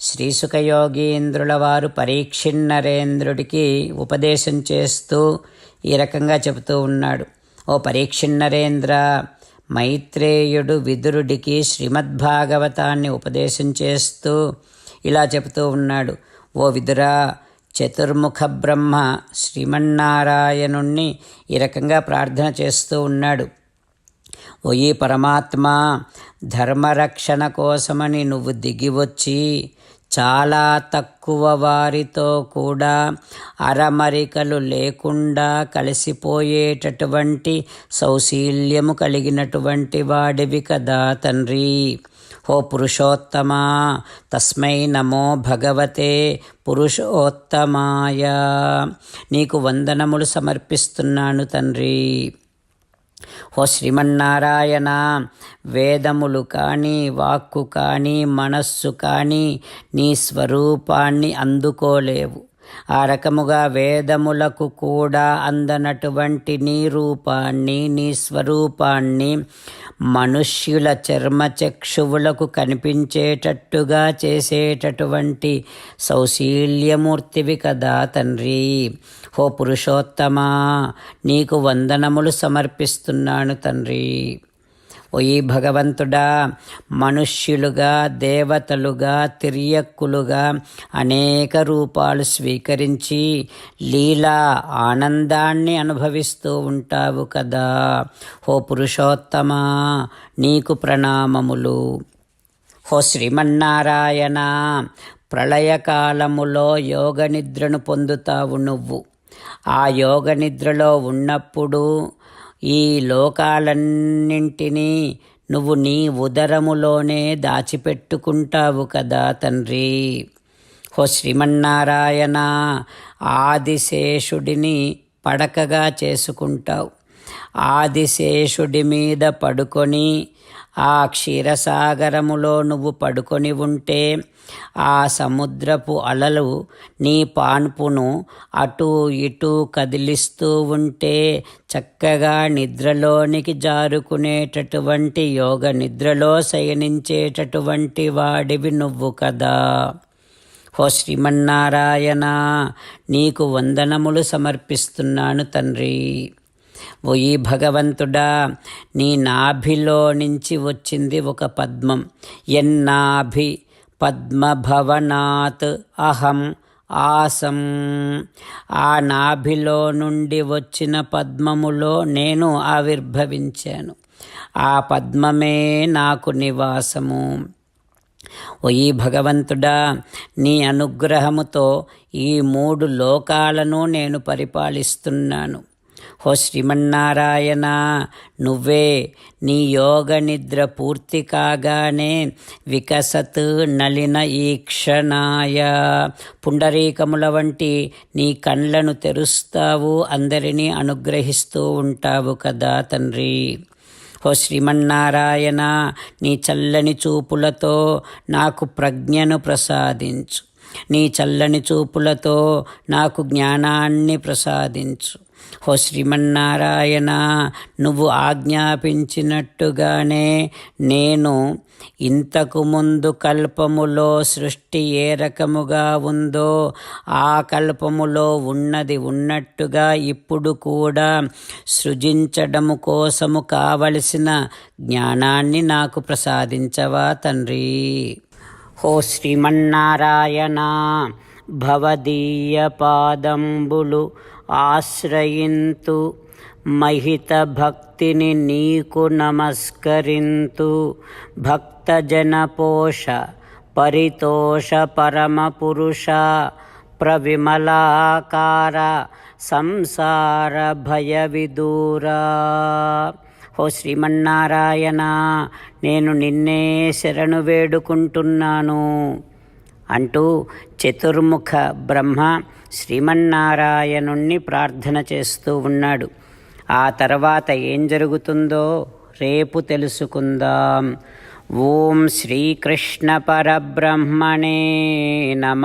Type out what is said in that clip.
శ్రీసుఖయోగీంద్రుల వారు పరీక్షిన్నరేంద్రుడికి ఉపదేశం చేస్తూ ఈ రకంగా చెబుతూ ఉన్నాడు. ఓ పరీక్షిన్నరేంద్ర మైత్రేయుడు విదురుడికి శ్రీమద్భాగవతాన్ని ఉపదేశం చేస్తూ ఇలా చెబుతూ ఉన్నాడు. ఓ విదురా చతుర్ముఖ బ్రహ్మ శ్రీమన్నారాయణుణ్ణి ఈ రకంగా ప్రార్థన చేస్తూ ఉన్నాడు. ఓ ఈ పరమాత్మ ధర్మరక్షణ కోసమని నువ్వు దిగివచ్చి చాలా తక్కువ వారితో కూడా అరమరికలు లేకుండా కలిసిపోయేటటువంటి సౌశీల్యము కలిగినటువంటి వాడివి కదా తండ్రి. ఓ పురుషోత్తమా తస్మై నమో భగవతే పురుషోత్తమాయ. నీకు వందనములు సమర్పిస్తున్నాను తండ్రి. ఓ శ్రీమన్నారాయణ వేదములు కానీ వాక్కు కానీ మనస్సు కానీ నీ స్వరూపాన్ని అందుకోలేవు. ఆ రకముగా వేదములకు కూడా అందనటువంటి నీ రూపాన్ని నీ స్వరూపాన్ని మనుష్యుల చర్మచక్షువులకు కనిపించేటట్టుగా చేసేటటువంటి సౌశీల్యమూర్తివి కదా తండ్రి. ఓ పురుషోత్తమా నీకు వందనములు సమర్పిస్తున్నాను తండ్రి. ఓయి భగవంతుడా మనుష్యులుగా దేవతలుగా తిరియక్కులుగా అనేక రూపాలు స్వీకరించి లీలా ఆనందాన్ని అనుభవిస్తూ ఉంటావు కదా. ఓ పురుషోత్తమా నీకు ప్రణామములు. ఓ శ్రీమన్నారాయణ ప్రళయకాలములో యోగ నిద్రను పొందుతావు నువ్వు. ఆ యోగ నిద్రలో ఉన్నప్పుడు ఈ లోకాలన్నింటినీ నువ్వు నీ ఉదరములోనే దాచిపెట్టుకుంటావు కదా తండ్రి. హో శ్రీమన్నారాయణ ఆదిశేషుడిని పడకగా చేసుకుంటావు. ఆదిశేషుడి మీద పడుకొని ఆ క్షీరసాగరములో నువ్వు పడుకొని ఉంటే ఆ సముద్రపు అలలు నీ పాన్పును అటు ఇటు కదిలిస్తూ ఉంటే చక్కగా నిద్రలోనికి జారుకునేటటువంటి యోగ నిద్రలో శయనించేటటువంటి వాడివి నువ్వు కదా. ఓ శ్రీమన్నారాయణ నీకు వందనములు సమర్పిస్తున్నాను తండ్రి. ఓయి భగవంతుడా నీ నాభిలో నుంచి వచ్చింది ఒక పద్మం. ఎన్నాభి పద్మభవనాత్ అహం ఆసం. ఆ నాభిలో నుండి వచ్చిన పద్మములో నేను ఆవిర్భవించాను. ఆ పద్మమే నాకు నివాసము. ఓయి భగవంతుడా నీ అనుగ్రహముతో ఈ మూడు లోకాలను నేను పరిపాలిస్తున్నాను. ఓ శ్రీమన్నారాయణ నువ్వే నీ యోగ నిద్ర పూర్తి కాగానే వికసత్ నలిన ఈక్షణాయ పుండరీకముల వంటి నీ కండ్లను తెరుస్తావు అందరినీ అనుగ్రహిస్తూ ఉంటావు కదా తండ్రి. ఓ శ్రీమన్నారాయణ నీ చల్లని చూపులతో నాకు ప్రజ్ఞను ప్రసాదించు. నీ చల్లని చూపులతో నాకు జ్ఞానాన్ని ప్రసాదించు. హో శ్రీమన్నారాయణ నువ్వు ఆజ్ఞాపించినట్టుగానే నేను ఇంతకు ముందు కల్పములో సృష్టి ఏ రకముగా ఉందో ఆ కల్పములో ఉన్నది ఉన్నట్టుగా ఇప్పుడు కూడా సృజించడము కోసము కావలసిన జ్ఞానాన్ని నాకు ప్రసాదించవా తండ్రి? హో శ్రీమన్నారాయణ భవదీయ పాదంబులు ఆశ్రయింతు మహిత భక్తిని నీకు నమస్కరింతు. భక్తజనపోష పరితోష పరమపురుష ప్రవిమలాకార సంసార భయ విదూరా ఓ శ్రీమన్నారాయణ నేను నిన్నే శరణు వేడుకుంటున్నాను అంటూ చతుర్ముఖ బ్రహ్మ శ్రీమన్నారాయణుణ్ణి ప్రార్థన చేస్తూ ఉన్నాడు. ఆ తర్వాత ఏం జరుగుతుందో రేపు తెలుసుకుందాం. ఓం శ్రీకృష్ణ పరబ్రహ్మణే నమ.